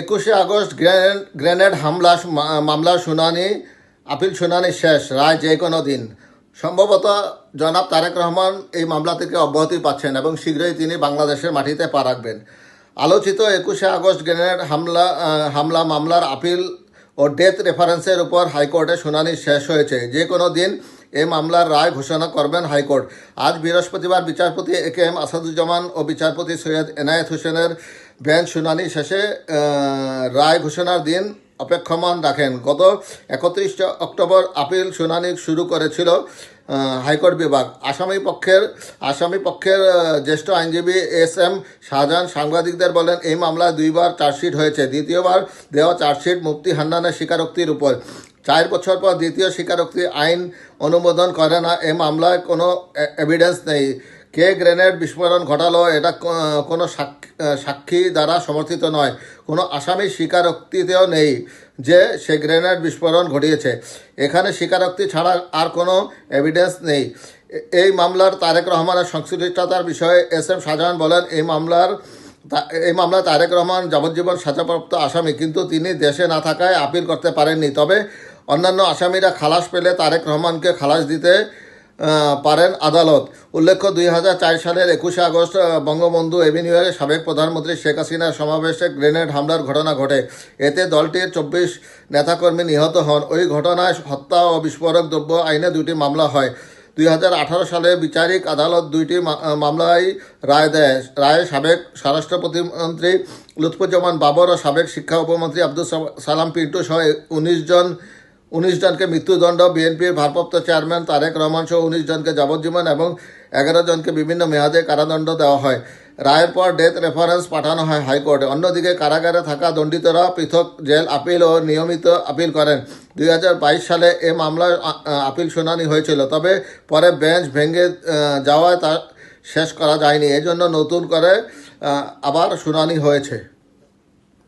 একুশে August grenade grenade হামলা মামলার শুনানি, আপিল শুনানি শেষ, রায় যে কোনো দিন। সম্ভবত জনাব তারেক রহমান এই মামলা থেকে অব্যাহতি পাচ্ছেন এবং শীঘ্রই তিনি বাংলাদেশের মাটিতে পা রাখবেন। আলোচিত একুশে আগস্ট গ্রেনেড হামলা হামলা মামলার আপিল ও ডেথ রেফারেন্সের উপর হাইকোর্টে শুনানি শেষ হয়েছে। যে কোনো দিন এই মামলার রায় ঘোষণা করবেন হাইকোর্ট। আজ বৃহস্পতিবার বিচারপতি এ কে এম আসাদুজ্জামান ও বিচারপতি সৈয়দ এনায়েত হোসেনের বেঞ্চ শুনানি শেষে রায় ঘোষণার দিন অপেক্ষমান রাখেন। গত একত্রিশ অক্টোবর আপিল শুনানি শুরু করেছিল হাইকোর্ট বিভাগ। আসামি পক্ষের আসামি পক্ষের জ্যেষ্ঠ আইনজীবী এস এম শাহজাহান সাংবাদিকদের বলেন, এই মামলায় দুইবার চার্জশিট হয়েছে। দ্বিতীয়বার দেওয়া চার্জশিট মুক্তি হান্নানের স্বীকারোক্তির উপর। চার বছর পর দ্বিতীয় স্বীকারোক্তি আইন অনুমোদন করে না। এ মামলায় কোনো এভিডেন্স নেই। কে গ্রেনেড বিস্ফোরণ ঘটালো এটা কোনো সাক্ষী দ্বারা সমর্থিত নয়। কোনো আসামি স্বীকারোক্তিতেও নেই যে সে গ্রেনেড বিস্ফোরণ ঘটিয়েছে। এখানে স্বীকারোক্তি ছাড়া আর কোনো এভিডেন্স নেই। এই মামলার তারেক রহমানের সংশ্লিষ্টতার বিষয়ে এস এম শাহজাহান বলেন, এই মামলার এই মামলায় তারেক রহমান যাবজ্জীবন সাজাপ্রাপ্ত আসামি, কিন্তু তিনি দেশে না থাকায় আপিল করতে পারেননি। তবে অন্যান্য আসামিরা খালাস পেলে তারেক রহমানকে খালাস দিতে পারেন আদালত। উল্লেখ্য, দুই হাজার চার সালের একুশে আগস্ট বঙ্গবন্ধু এভিনিউয়ে সাবেক প্রধানমন্ত্রী শেখ হাসিনার সমাবেশে গ্রেনেড হামলার ঘটনা ঘটে। এতে দলটির চব্বিশ নেতাকর্মী নিহত হন। ওই ঘটনায় হত্যা ও বিস্ফোরক দ্রব্য আইনে দুটি মামলা হয়। দুই হাজার আঠারো সালে বিচারিক আদালত দুইটি মামলায় রায় দেয়। রায়ে সাবেক স্বরাষ্ট্র প্রতিমন্ত্রী লুৎফুজ্জামান বাবর ও সাবেক শিক্ষা উপমন্ত্রী আব্দুল সালাম পিন্টু সহ উনিশ জন উনিশ জনকে মৃত্যুদণ্ড, বিএনপির ভারপ্রাপ্ত চেয়ারম্যান তারেক রহমান সহ উনিশ জনকে যাবজ্জীবন এবং এগারো জনকে বিভিন্ন মেয়াদে কারাদণ্ড দেওয়া হয়। রায়ের পর ডেথ রেফারেন্স পাঠানো হয় হাইকোর্টে। অন্যদিকে কারাগারে থাকা দণ্ডিতরা পৃথক জেল আপিল ও নিয়মিত আপিল করেন। দুই হাজার বাইশ সালে এ মামলার আপিল শুনানি হয়েছিল, তবে পরে বেঞ্চ ভেঙে যাওয়ায় তা শেষ করা যায়নি। এজন্য নতুন করে আবার শুনানি হয়েছে।